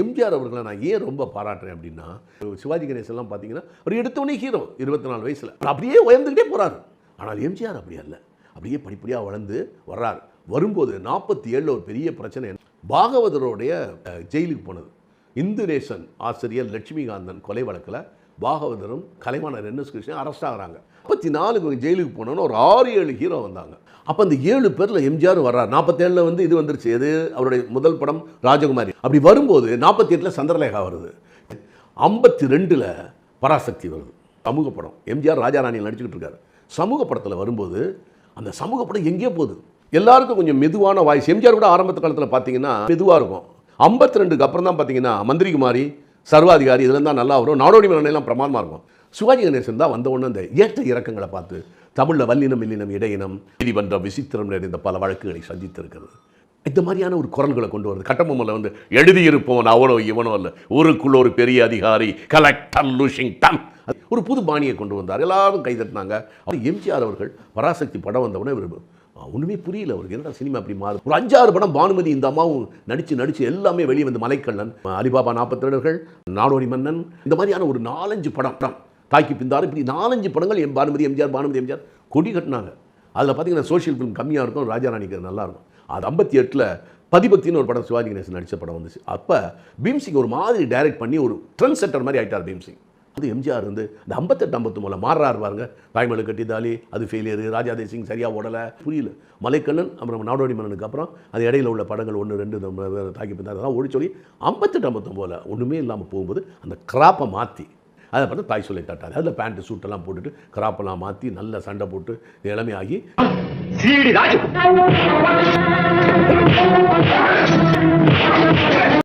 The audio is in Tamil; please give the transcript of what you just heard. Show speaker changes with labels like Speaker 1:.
Speaker 1: எம்ஜிஆர் அவர்களை நான் ஏன் ரொம்ப பாராட்டுறேன் அப்படின்னா சிவாஜி கணேசன்லாம் பார்த்தீங்கன்னா ஒரு எடுத்தோடனே ஹீரோ இருபத்தி நாலு வயசில் அப்படியே உயர்ந்துக்கிட்டே போகிறாரு ஆனால் எம்ஜிஆர் அப்படி அல்ல. அப்படியே படிப்படியாக வளர்ந்து வர்றார். வரும்போது நாற்பத்தி ஏழில் ஒரு பெரிய பிரச்சனை பாகவதருடைய ஜெயிலுக்கு போனது. இந்து நேசன் ஆசிரியர் லட்சுமிகாந்தன் கொலை வழக்கில் பாகவதரும் Kalaivanar N S Krishnan arrest ஆகுறாங்க. முப்பத்தி நாலுக்கு ஜெயிலுக்கு போனோன்னு ஒரு ஆறு ஏழு ஹீரோ வந்தாங்க. அப்போ அந்த ஏழு பேரில் எம்ஜிஆர் வர்றார். நாற்பத்தேழில் வந்து இது வந்துருச்சு. எது? அவருடைய முதல் படம் ராஜகுமாரி. அப்படி வரும்போது நாற்பத்தி எட்டில் சந்திரலேகா வருது. ஐம்பத்தி ரெண்டில் பராசக்தி வருது. சமூக படம். எம்ஜிஆர் ராஜாராணியில் நடிச்சுக்கிட்டு இருக்காரு. சமூக படத்தில் வரும்போது அந்த சமூக படம் எங்கேயோ போகுது. எல்லாருக்கும் கொஞ்சம் மெதுவான வாய்ஸ் எம்ஜிஆர் கூட ஆரம்பத்து காலத்தில் பார்த்தீங்கன்னா மெதுவாக இருக்கும். ஐம்பத்தி ரெண்டுக்கு அப்புறம் தான் பார்த்தீங்கன்னா மந்திரிகுமாரி சர்வாதிகாரி இதில் தான் நல்லா வரும். நாடோடி மனநிலையெல்லாம் பிரமாதமாக இருக்கும். சிவாஜி கணேசன் தான் வந்த உடனே அந்த ஏற்ற இறக்கங்களை பார்த்து தமிழில் வல்லினம் இல்லினம் இடையினம் நீதிமன்றம் விசித்திரம் நிறைந்த பல வழக்குகளை சந்தித்திருக்கிறது. இந்த மாதிரியான ஒரு குரல்களை கொண்டு வருது. கட்டபொம்மனில் வந்து எழுதியிருப்பவன் அவனோ இவனோ அல்ல. ஊருக்குள்ள ஒரு பெரிய அதிகாரி கலெக்டர் லூஷிங்டன். ஒரு புது பாணியை கொண்டு வந்தார். எல்லாரும் கைதட்டினாங்க அவர் எம்ஜிஆர் அவர்கள் பராசக்தி படம் வந்தவுடனே இவர் ஒன்றுமே புரியல. அவருக்கு என்னடா சினிமா அப்படி மாறுது? ஒரு அஞ்சாறு படம் பானுமதி இந்த அம்மாவும் நடித்து நடித்து எல்லாமே வெளியே வந்து மலைக்கண்ணன் அலிபாபா நாற்பத்தி நாடோடி மன்னன் இந்த மாதிரியான ஒரு நாலஞ்சு படம் படம். தாக்கி பிந்தாரு இப்படி நாலஞ்சு படங்கள் M Bhanumathi MGR Bhanumathi MGR கொடி கட்டினாங்க. அதில் பார்த்தீங்கன்னா சோஷியல் ஃபிலிம் கம்மியாக இருக்கும் ராஜாராணிக்கு நல்லாயிருக்கும் நல்லா இருக்கும். அது ஐம்பத்தி எட்டில் பதிபக்தின்னு ஒரு படம் சிவாஜி கணேசன் நடித்த படம் வந்துச்சு. அப்போ பீம்சிங் ஒரு மாதிரி டைரக்ட் பண்ணி ஒரு ட்ரெண்ட் செட்டர் மாதிரி ஆயிட்டார் பீம்சிங். அது எம்ஜிஆர் வந்து இந்த ஐம்பத்தெட்டு ஐம்பத்து மூலம் மாறுறாரு பாருங்க. தாய்மொழி கட்டி தாலி அது ஃபெயிலியர் ராஜா தேசிங் சரியாக ஓடலை. புரியல. மலைக்கண்ணன் அப்புறம் நாடோடி மன்னனுக்கு அப்புறம் அது இடையில உள்ள படங்கள் ஒன்று ரெண்டு தாக்கி பிந்தார் அதெல்லாம் ஓடி சொல்லி ஐம்பத்தெட்டு ஐம்பத்தொம்போல ஒன்றுமே இல்லாமல் போகும்போது அந்த கிராப்பை மாற்றி அதை பார்த்து தாய் சொல்லி தட்டாது அதில் பேண்ட்டு சூட்டெல்லாம் போட்டுட்டு கிராப்பெல்லாம் மாற்றி நல்ல சண்டை போட்டு இளமையாகி